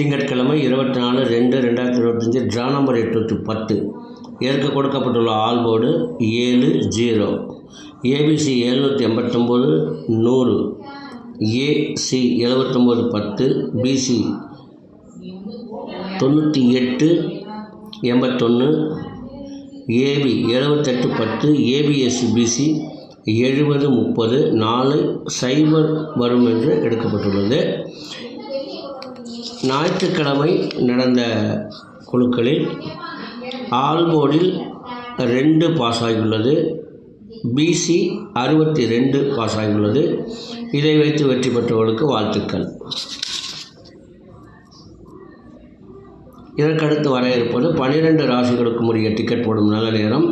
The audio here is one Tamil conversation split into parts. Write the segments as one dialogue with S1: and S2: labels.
S1: திங்கட்கிழமை இருபத்தி நாலு ரெண்டு ரெண்டாயிரத்தி இருபத்தஞ்சி ட்ரா நம்பர் எட்நூற்றி பத்து. ஏற்க கொடுக்கப்பட்டுள்ள ஆல்போர்டு ஏழு ஜீரோ. ஏபிசி எழுநூற்றி எண்பத்தொம்போது நூறு. ஏசி எழுபத்தொம்போது பத்து. பிசி தொண்ணூற்றி எட்டு எண்பத்தொன்று ஏபி எழுபத்தெட்டு பத்து. ஏபிஎஸ்சி பிசி எழுபது முப்பது. நாலு சைபர் வரும் என்று எடுக்கப்பட்டுள்ளது. ஞாயிற்றுக்கிழமை நடந்த குழுக்களில் ஆல்போர்டில் ரெண்டு பாஸ் ஆகியுள்ளது பிசி அறுபத்தி ரெண்டு பாஸ் ஆகியுள்ளது இதை வைத்து வெற்றி பெற்றவர்களுக்கு வாழ்த்துக்கள். இதற்கடுத்து வர இருப்பது பன்னிரெண்டு ராசிகளுக்கும் உரிய டிக்கெட் போடும் நல்ல நேரம்.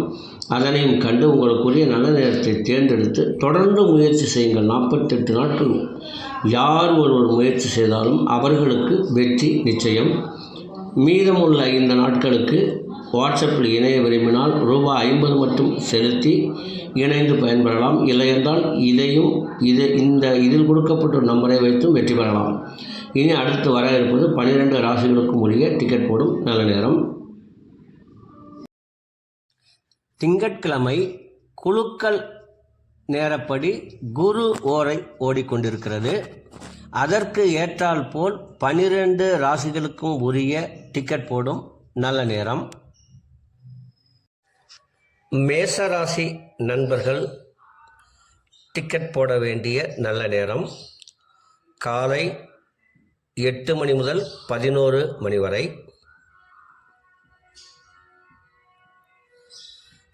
S1: அதனையும் கண்டு உங்களுக்குரிய நல்ல நேரத்தை தேர்ந்தெடுத்து தொடர்ந்து முயற்சி செய்யுங்கள். நாற்பத்தெட்டு நாட்கள் யார் ஒருவர் முயற்சி செய்தாலும் அவர்களுக்கு வெற்றி நிச்சயம். மீதமுள்ள இந்த நாட்களுக்கு வாட்ஸ்அப்பில் இணைய விரும்பினால் ரூபாய் ஐம்பது மட்டும் செலுத்தி இணைந்து பயன்பெறலாம். இல்லையென்றால் இதையும் இதை இந்த இதில் கொடுக்கப்பட்ட நம்பரை வைத்தும் வெற்றி பெறலாம். இனி அடுத்து வர இருப்பது பனிரெண்டு ராசிகளுக்கும் உரிய டிக்கெட் போடும் நல்ல நேரம். திங்கட்கிழமை குழுக்கள் நேரப்படி குரு ஓரை ஓடிக்கொண்டிருக்கிறது. அதற்கு ஏற்றால் போல் பனிரெண்டு ராசிகளுக்கும் உரிய டிக்கெட் போடும் நல்ல நேரம். மேசராசி நண்பர்கள் டிக்கெட் போட வேண்டிய நல்ல நேரம். காலை எட்டு மணி முதல் பதினோரு மணி வரை.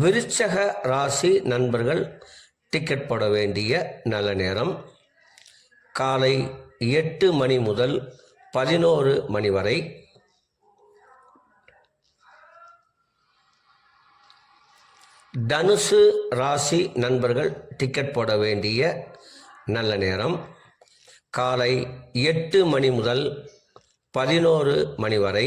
S1: விருச்சக ராசி நண்பர்கள் டிக்கெட் போட வேண்டிய நல்ல நேரம். காலை எட்டு மணி முதல் பதினோரு மணி வரை. தனுசு ராசி நண்பர்கள் டிக்கெட் போட வேண்டிய நல்ல நேரம். காலை எட்டு மணி முதல் பதினோரு மணி வரை.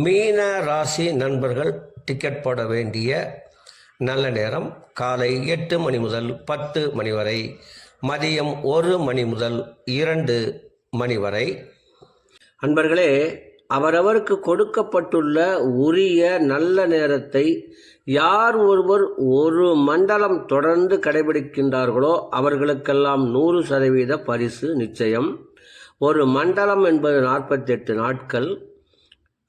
S1: மீன ராசி நண்பர்கள் டிக்கெட் போட வேண்டிய நல்ல நேரம். காலை எட்டு மணி முதல் பத்து மணி வரை. மதியம் ஒரு மணி முதல் இரண்டு மணி வரை. அன்பர்களே அவரவருக்கு கொடுக்கப்பட்டுள்ள உரிய நல்ல நேரத்தை யார் ஒருவர் ஒரு மண்டலம் தொடர்ந்து கடைபிடிக்கின்றார்களோ அவர்களுக்கெல்லாம் நூறு சதவீத பரிசு நிச்சயம். ஒரு மண்டலம் என்பது நாற்பத்தெட்டு நாட்கள்.